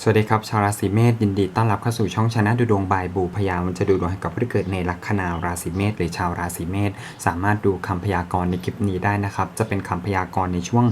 สวัสดีครับ ชาวราศีเมษยินดีต้อนรับเข้าสู่ช่องชนะดูดวงบายบูพยามันจะดูดวงให้กับผู้ที่เกิดในลัคนาราศีเมษหรือชาวราศีเมษสามารถดูคำพยากรณ์ในคลิปนี้ได้นะครับ จะเป็นคำพยากรณ์ในช่วง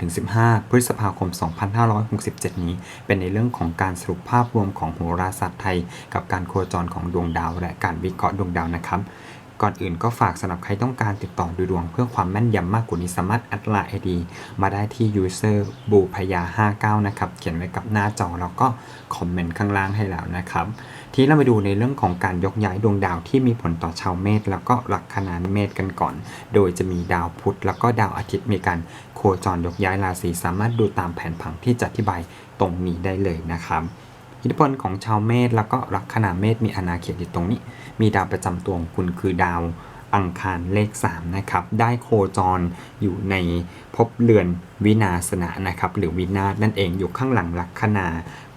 1-15 พฤษภาคม 2567 นี้ เป็นในเรื่องของการสรุปภาพรวมของโหราศาสตร์ไทย กับการโคจรของดวงดาว และการวิเคราะห์ดวงดาวนะครับ ก่อนอื่นก็ฝากสำหรับใครต้องการติดต่อดูดวงเพื่อความแม่นยำมากกว่านี้สามารถแอดไลน์ไอดีมาได้ที่ user บูพยา59 นะครับ เขียนไว้กับหน้าจอแล้วก็คอมเมนต์ข้างล่างให้แล้วนะครับ ทีนี้เรามาดูในเรื่องของการยกย้ายดวงดาวที่มีผลต่อชาวเมษแล้วก็ลัคนาเมษกันก่อน โดยจะมีดาวพุธแล้วก็ดาวอาทิตย์มีการโคจรยกย้ายราศีสามารถดูตามแผนผังที่จะอธิบายตรงนี้ได้เลยนะครับ อิทธิพลของชาวเมษแล้วก็ลัคนาเมษมีอาณาเขตอยู่ตรงนี้ มีดาวประจำตัวของคุณคือดาวอังคารเลข 3 นะครับ ได้โคจรอยู่ในภพเรือนวินาศนะนะครับ หรือวินาศนั่นเองอยู่ข้างหลังลัคนา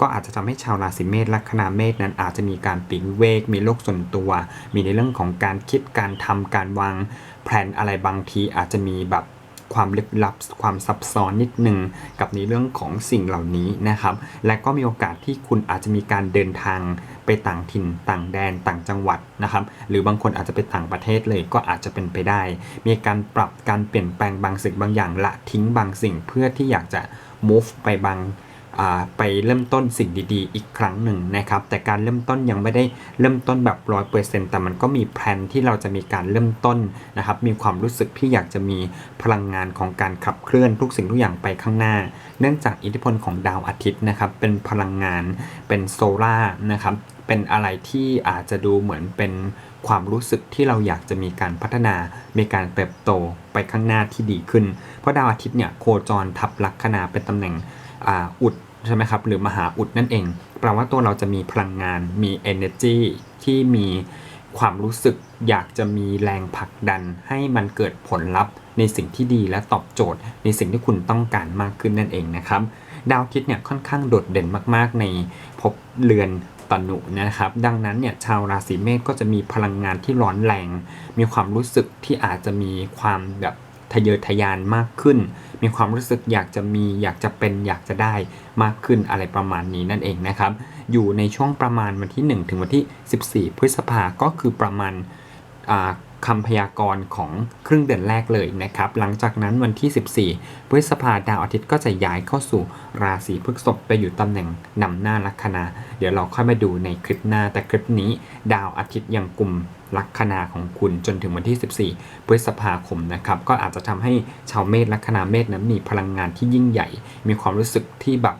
ก็อาจจะทำให้ชาวราศีเมษลัคนาเมษนั้นอาจจะมีการปีกเวก มีโลกส่วนตัว มีในเรื่องของการคิดการทำการวางแผนอะไรบางทีอาจจะมีแบบ ความลึกลับ ความซับซ้อนนิดหนึ่งกับในเรื่องของสิ่งเหล่านี้นะครับ และก็มีโอกาสที่คุณอาจจะมีการเดินทางไปต่างถิ่นต่างแดนต่างจังหวัดนะครับ หรือบางคนอาจจะไปต่างประเทศเลยก็อาจจะเป็นไปได้ มีการปรับการเปลี่ยนแปลงบางสิ่งบางอย่างละทิ้งบางสิ่งเพื่อที่อยากจะ move ไปบาง ไปเริ่มต้นสิ่งดีๆ อีกครั้งหนึ่งนะครับ แต่การเริ่มต้นยังไม่ได้เริ่มต้นแบบร้อยเปอร์เซ็นต์แต่มันก็มีแผนที่เราจะมีการเริ่มต้นนะครับ มีความรู้สึกที่อยากจะมีพลังงานของการขับเคลื่อนทุกสิ่งทุกอย่างไปข้างหน้า เนื่องจากอิทธิพลของดาวอาทิตย์นะครับ เป็นพลังงานเป็นโซล่านะครับเป็นอะไรที่อาจจะดูเหมือนเป็นความรู้สึกที่เราอยากจะมีการพัฒนา มีการเติบโตไปข้างหน้าที่ดีขึ้น เพราะดาวอาทิตย์เนี่ยโคจรทับลัคนาเป็นตำแหน่ง อุดใช่ไหมครับหรือมหาอุดนั่นเองแปลว่าตัวเราจะมีพลังงานมี energy ที่มีความรู้สึกอยากจะมีแรงผลักดันให้มันเกิดผลลัพธ์ในสิ่งที่ดีและตอบโจทย์ ในสิ่งที่คุณต้องการมากขึ้นนั่นเองนะครับ ดาวอาทิตย์เนี่ยค่อนข้างโดดเด่นมากๆ ในภพเรือนตนุนะครับ ดังนั้นเนี่ยชาวราศีเมษก็จะมีพลังงานที่ร้อนแรง มีความรู้สึกที่อาจจะมีความแบบทะเยอทะยานมากขึ้น มีความรู้สึกอยากจะมีอยากจะเป็นอยากจะได้มากขึ้นอะไรประมาณนี้นั่นเองนะครับ อยู่ในช่วงประมาณวันที่ 1 ถึงวันที่ 14 พฤษภาก็คือประมาณอ่า คำพยากรณ์ของครึ่งเดือนแรกเลยนะครับ หลังจากนั้นวันที่ 14 พฤษภาดาวอาทิตย์ก็จะย้ายเข้าสู่ราศีพฤษภไปอยู่ตำแหน่งนำหน้าลัคนา เดี๋ยวเราค่อยมาดูในคลิปหน้า แต่คลิปนี้ดาวอาทิตย์ยังกลุ่มลัคนาของคุณจนถึงวันที่ 14 พฤษภาคมนะครับ ก็อาจจะทำให้ชาวเมษลัคนาเมษนั้นมีพลังงานที่ยิ่งใหญ่ มีความรู้สึกที่แบบ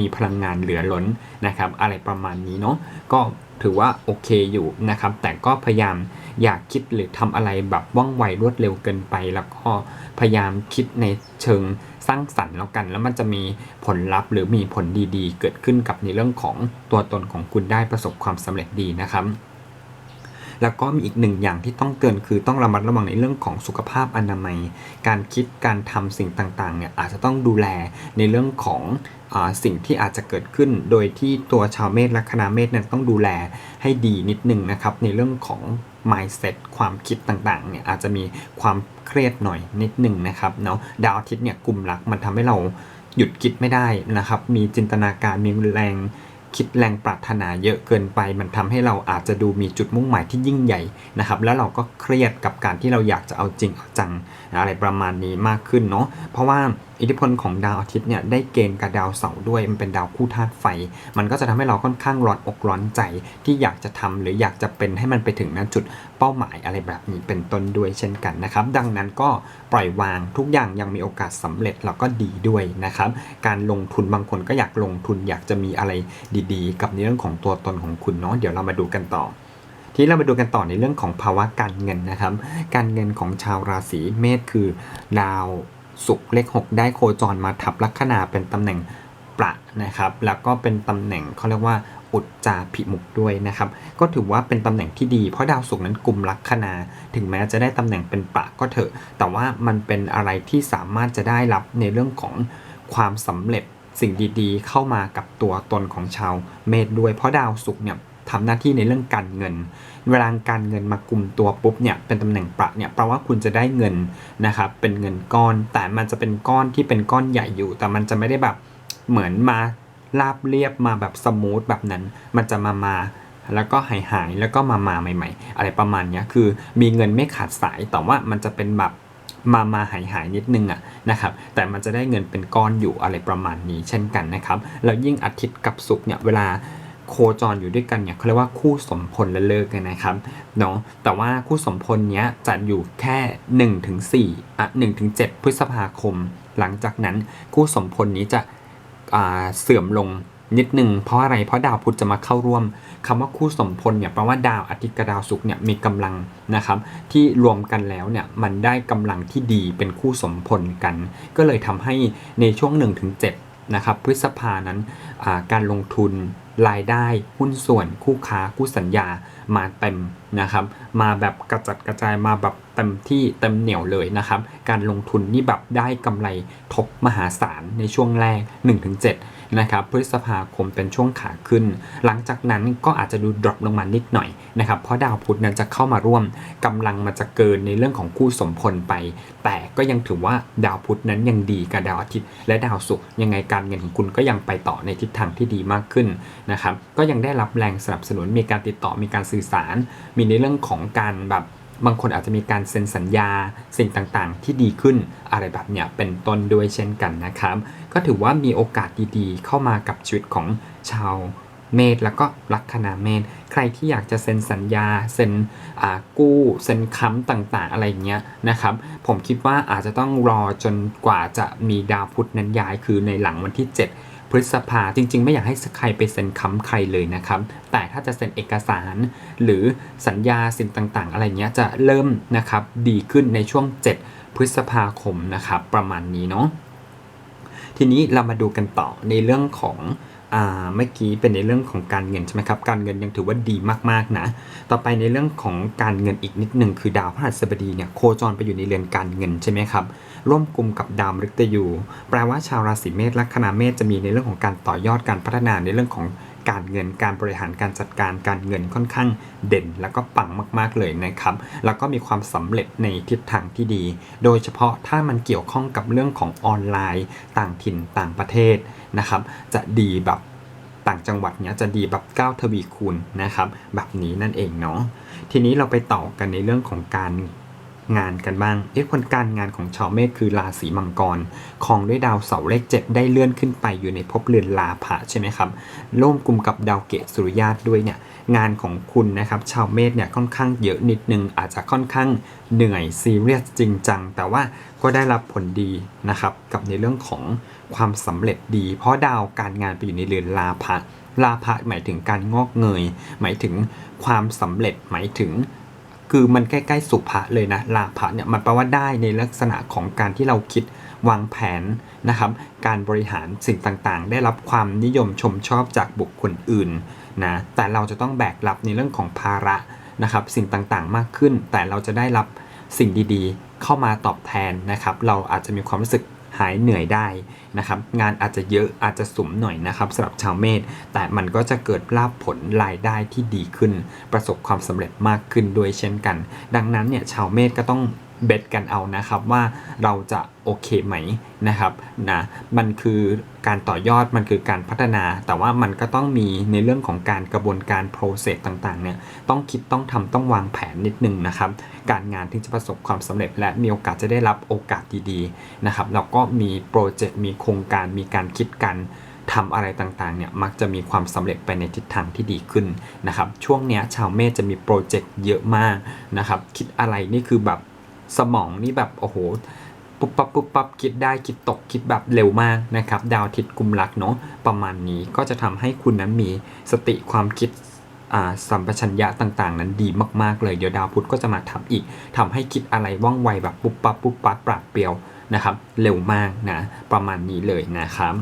มีพลังงานเหลือล้นนะครับ อะไรประมาณนี้เนาะก็ถือว่าโอเคอยู่นะครับ แต่ก็พยายามอยากคิดหรือทำอะไรแบบว่องไวรวดเร็วเกินไป แล้วก็พยายามคิดในเชิงสร้างสรรค์แล้วกัน แล้วมันจะมีผลลัพธ์หรือมีผลดีๆ เกิดขึ้นกับในเรื่องของตัวตนของคุณได้ประสบความสำเร็จดีนะครับ แล้วก็มีอีกหนึ่งอย่างที่ต้องเตือนคือต้องระมัดระวังในเรื่องของสุขภาพอนามัย การคิดการทำสิ่งต่างๆเนี่ยอาจจะต้องดูแลในเรื่องของอสิ่งที่อาจจะเกิดขึ้น โดยที่ตัวชาวเมษและคณะเมษนั้นต้องดูแลให้ดีนิดนึงนะครับในเรื่องของ mindset ความคิดต่างๆเนี่ยอาจจะมีความเครียดหน่อยนิดนึงนะครับเนาะดาวอาทิตย์เนี่ยกลุ่มรักมันทำให้เราหยุดคิดไม่ได้นะครับ มีจินตนาการมีแรง คิดแรงปรารถนาเยอะเกินไป มันทำให้เราอาจจะดูมีจุดมุ่งหมายที่ยิ่งใหญ่นะครับ แล้วเราก็เครียดกับการที่เราอยากจะเอาจริงเอาจังอะไรประมาณนี้มากขึ้นเนาะเพราะว่า อิทธิพลของดาวอาทิตย์เนี่ยได้เกณฑ์กับดาวเสาร์ด้วยมันเป็นดาวคู่ธาตุไฟ มันก็จะทำให้เราค่อนข้างร้อนอกร้อนใจที่อยากจะทำหรืออยากจะเป็นให้มันไปถึงณจุดเป้าหมายอะไรแบบนี้เป็นต้นด้วยเช่นกันนะครับ ดังนั้นก็ปล่อยวางทุกอย่างยังมีโอกาสสำเร็จแล้วก็ดีด้วยนะครับ การลงทุนบางคนก็อยากลงทุนอยากจะมีอะไรดีๆ กับในเรื่องของตัวตนของคุณเนาะเดี๋ยวเรามาดูกันต่อทีนี้เรามาดูกันต่อในเรื่องของภาวะการเงินนะครับ การเงินของชาวราศีเมษคือดาว ศุกร์เลข 6 ได้โคจรมาทับลัคนาเป็นตำแหน่งประนะครับ แล้วก็เป็นตำแหน่งเขาเรียกว่าอุจจาพิมุกด้วยนะครับ ก็ถือว่าเป็นตำแหน่งที่ดี เพราะดาวศุกร์นั้นกลุ่มลัคนา ถึงแม้จะได้ตำแหน่งเป็นประก็เถอะ แต่ว่ามันเป็นอะไรที่สามารถจะได้รับในเรื่องของความสำเร็จสิ่งดีๆ เข้ามากับตัวตนของชาวเมษด้วย เพราะดาวศุกร์เนี่ยทำหน้าที่ในเรื่องการเงิน เวลาการเงินมากลุ่มตัวปุ๊บเนี่ยเป็นตำแหน่งประเนี่ยแปลว่าคุณจะได้เงินนะครับเป็นเงินก้อน แต่มันจะเป็นก้อนที่เป็นก้อนใหญ่อยู่ แต่มันจะไม่ได้แบบเหมือนมาราบเรียบมาแบบสมูทแบบนั้น มันจะมามาแล้วก็หายหายแล้วก็มามาใหม่ ๆ อะไรประมาณเนี้ยคือมีเงินไม่ขาดสายแต่ว่ามันจะเป็นแบบมามาหายหายนิดนึงอะนะครับแต่มันจะได้เงินเป็นก้อนอยู่อะไรประมาณนี้เช่นกันนะครับแล้วยิ่งอาทิตย์กับศุกร์เนี่ยเวลา โคจรอยู่ด้วยกันเนี่ยเขาเรียกว่าคู่สมพลและเลิกกันนะครับเนาะแต่ว่าคู่สมพลเนี้ยจะอยู่แค่1ถึง4อะ1ถึง7พฤษภาคม หลังจากนั้นคู่สมพลนี้จะเสื่อมลงนิดนึงเพราะอะไรเพราะดาวพุธจะมาเข้าร่วมคำว่าคู่สมพลเนี่ยแปลว่าดาวอาทิตย์กับดาวศุกร์เนี่ยมีกำลังนะครับ ที่รวมกันแล้วเนี่ยมันได้กำลังที่ดีเป็นคู่สมพลกัน ก็เลยทำให้ในช่วง1-7นะครับพฤษภานั้นการลงทุน รายได้หุ้นส่วนคู่ค้าคู่สัญญามาเต็มนะครับ มาแบบกระจัดกระจายมาแบบเต็มที่เต็มเหนียวเลยนะครับ การลงทุนนี่แบบได้กำไรทบมหาศาลในช่วงแรก 1-7 นะครับพฤษภาคมเป็นช่วงขาขึ้น หลังจากนั้นก็อาจจะดูดรอปลงมานิดหน่อยนะครับเพราะดาวพุธนั้นจะเข้ามาร่วมกำลังมันจะเกินในเรื่องของคู่สมพลไป แต่ก็ยังถือว่าดาวพุธนั้นยังดีกับดาวอาทิตย์ และดาวศุกร์ยังไงการเงินของคุณก็ยังไปต่อในทิศทางที่ดีมากขึ้นนะครับก็ยังได้รับแรงสนับสนุนมีการติดต่อมีการสื่อสาร มีในเรื่องของการแบบ บางคนอาจจะมีการเซ็นสัญญาสิ่งต่างๆ ที่ดีขึ้นอะไรแบบเนี้ยเป็นต้นด้วยเช่นกันนะครับ ก็ถือว่ามีโอกาสดีๆ เข้ามากับชีวิตของชาวเมษแล้วก็ลัคนาเมษใครที่อยากจะเซ็นสัญญาเซ็นกู้เซ็นค้ำต่างๆ อะไรอย่างเงี้ยนะครับ ผมคิดว่าอาจจะต้องรอจนกว่าจะมีดาวพุธนั้นย้ายคือในหลังวันที่ 7 พฤษภาจริง ๆ ไม่อยากให้ใครไปเซ็นค้ำใครเลยนะครับ แต่ถ้าจะเซ็นเอกสารหรือสัญญาสิ่งต่างๆ อะไรเงี้ยจะเริ่มนะครับดีขึ้นในช่วง 7 พฤษภาคมนะครับประมาณนี้เนาะทีนี้เรามาดูกันต่อในเรื่องของ เมื่อกี้เป็นในเรื่องของการเงินใช่ไหมครับ การเงินยังถือว่าดีมากๆนะ ต่อไปในเรื่องของการเงินอีกนิดหนึ่งคือดาวพฤหัสบดีเนี่ยโคจรไปอยู่ในเรือนการเงินใช่ไหมครับ ร่วมกลุ่มกับดาวมฤตยู แปลว่าชาวราศีเมษลัคนาเมษจะมีในเรื่องของการต่อยอดการพัฒนาในเรื่องของ การเงินการบริหารการจัดการการเงินค่อนข้างเด่น แล้วก็ปังมาก ๆเลยนะครับแล้วก็มีความสำเร็จในทิศทางที่ดี โดยเฉพาะถ้ามันเกี่ยวข้องกับเรื่องของออนไลน์ ต่างถิ่นต่างประเทศนะครับ จะดีแบบต่างจังหวัดเนี้ยจะดีแบบก้าวทวีคูณนะครับแบบนี้นั่นเองเนาะทีนี้เราไปต่อกันในเรื่องของการ งานกันบ้าง เอ๊ะคนการงานของชาวเมษคือราศีมังกรคองด้วยดาวเสาร์เลขเจ็ดได้เลื่อนขึ้นไปอยู่ในภพเรือนลาภะใช่ไหมครับร่วมกลุ่มกับดาวเกตสุริยาตด้วยเนี่ยงานของคุณนะครับชาวเมษเนี่ยค่อนข้างเยอะนิดนึงอาจจะค่อนข้างเหนื่อยซีเรียสจริงจังแต่ว่าก็ได้รับผลดีนะครับกับในเรื่องของความสำเร็จดี เพราะดาวการงานไปอยู่ในเรือนลาภะลาภะหมายถึงการงอกเงย หมายถึงความสำเร็จหมายถึง คือมันใกล้ๆสุภะเลยนะลาภะเนี่ยมันแปลว่าได้ในลักษณะของการที่เราคิดวางแผนนะครับ การบริหารสิ่งต่างๆ ได้รับความนิยมชมชอบจากบุคคลอื่นนะแต่เราจะต้องแบกรับในเรื่องของภาระนะครับสิ่งต่างๆมากขึ้น แต่เราจะได้รับสิ่งดีๆ เข้ามาตอบแทนนะครับ เราอาจจะมีความรู้สึก หายเหนื่อยได้นะครับงานอาจจะเยอะอาจจะสุ่มหน่อยนะครับสำหรับชาวเมษแต่มันก็จะเกิดลาภผลรายได้ที่ดีขึ้น ประสบความสำเร็จมากขึ้นด้วยเช่นกัน ดังนั้นเนี่ยชาวเมษก็ต้อง เบ็ดกันเอานะครับว่าเราจะโอเคไหมนะครับนะมันคือการต่อยอดมันคือการพัฒนา แต่ว่ามันก็ต้องมีในเรื่องของการกระบวนการ process ต่างๆเนี่ยต้องคิดต้องทำต้องวางแผนนิดนึงนะครับ การงานที่จะประสบความสำเร็จ และมีโอกาสจะได้รับโอกาสดีๆนะครับแล้วก็มีโปรเจกต์มีโครงการมีการคิดกันทำอะไรต่างๆ เนี่ยมักจะมีความสำเร็จไปในทิศทางที่ดีขึ้นนะครับ ช่วงเนี้ยชาวเมษจะมีโปรเจกต์เยอะมากนะครับ คิดอะไรนี่คือแบบ สมองนี่แบบโอ้โหปุ๊บปั๊บปุ๊บปั๊บคิดได้คิดตกคิดแบบเร็วมากนะครับ ดาวอาทิตย์กุมรักเนาะประมาณนี้ก็จะทำให้คุณนั้นมีสติความคิดอ่าสัมปชัญญะต่างๆ นั้นดีมากๆเลยเดี๋ยวดาวพุธก็จะมาทำอีกทำให้คิดอะไรว่องไวแบบปุ๊บปั๊บปุ๊บปั๊บปราดเปรียวนะครับ เร็วมากนะประมาณนี้เลยนะครับ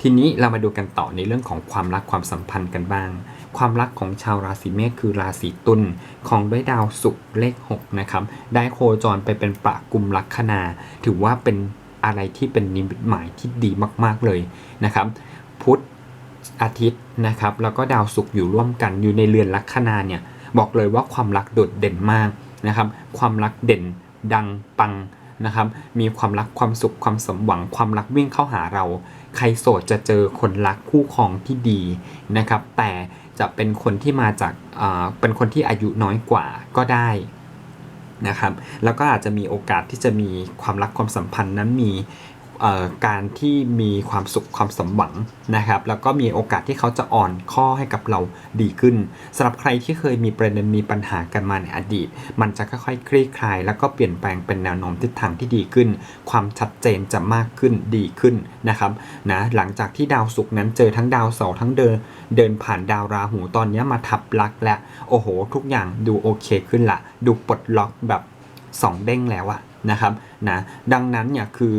ทีนี้เรามาดูกันต่อในเรื่องของความรักความสัมพันธ์กันบ้าง ความรักของชาวราศีเมษคือราศีตุลของด้วยดาวศุกร์เลข6นะครับได้โคจรไปเป็นประกุมลัคนา ถือว่าเป็นอะไรที่เป็นนิมิตหมายที่ดีมาก ๆเลยนะครับ พุธอาทิตย์นะครับแล้วก็ดาวศุกร์อยู่ร่วมกันอยู่ในเรือนลัคนาเนี่ยบอกเลยว่าความรักโดดเด่นมากนะครับ ความรักเด่นดังปังนะครับ มีความรักความสุขความสมหวังความรักวิ่งเข้าหาเรา ใครโสดจะเจอคนรักคู่ครองที่ดีนะครับ แต่ จะเป็นคนที่มาจากเป็นคนที่อายุน้อยกว่าก็ได้นะครับ แล้วก็อาจจะมีโอกาสที่จะมีความรักความสัมพันธ์นั้นมี การที่มีความสุขความสมหวังนะครับ แล้วก็มีโอกาสที่เขาจะอ่อนข้อให้กับเราดีขึ้นสำหรับใครที่เคยมีประเด็นมีปัญหากันมาในอดีต มันจะค่อยๆคลี่คลาย แล้วก็เปลี่ยนแปลงเป็นแนวโน้มทิศทางที่ดีขึ้น ความชัดเจนจะมากขึ้นดีขึ้นนะครับนะหลังจากที่ดาวศุกร์นั้นเจอทั้งดาวเสาร์ทั้งเดินเดินผ่านดาวราหูตอนนี้มาทับลักและโอ้โห ทุกอย่างดูโอเคขึ้นละดูปลดล็อกแบบสองเด้งแล้วอะนะครับนะดังนั้นเนี่ยคือ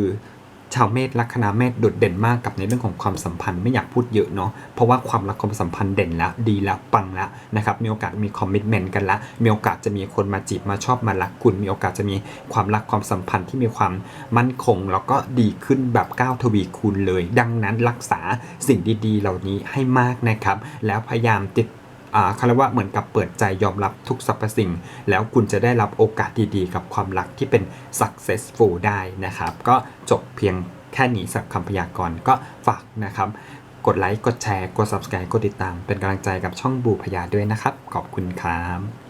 ชาวเมษลัคนาเมษโดดเด่นมากกับในเรื่องของความสัมพันธ์ไม่อยากพูดเยอะเนาะเพราะว่าความรักความสัมพันธ์เด่นแล้วดีแล้วปังแล้วนะครับมีโอกาสมีคอมมิชเมนต์กันละมีโอกาสจะมีคนมาจีบมาชอบมารักคุณมีโอกาสจะมีความรักความสัมพันธ์ที่มีความมั่นคง แล้วก็ดีขึ้นแบบก้าวทวีคูณเลย ดังนั้นรักษาสิ่งดีๆ เหล่านี้ให้มากนะครับ แล้วพยายามติด อาเขาเรียกว่าเหมือนกับเปิดใจยอมรับทุกสรรพสิ่ง แล้วคุณจะได้รับโอกาสดีๆ กับความรักที่เป็น successful ได้นะครับ ก็จบเพียงแค่นี้สับคำพยากรณ์ก็ฝากนะครับ กดไลค์ กดแชร์ กด subscribe กดติดตาม เป็นกำลังใจกับช่องบูพยาด้วยนะครับ ขอบคุณครับ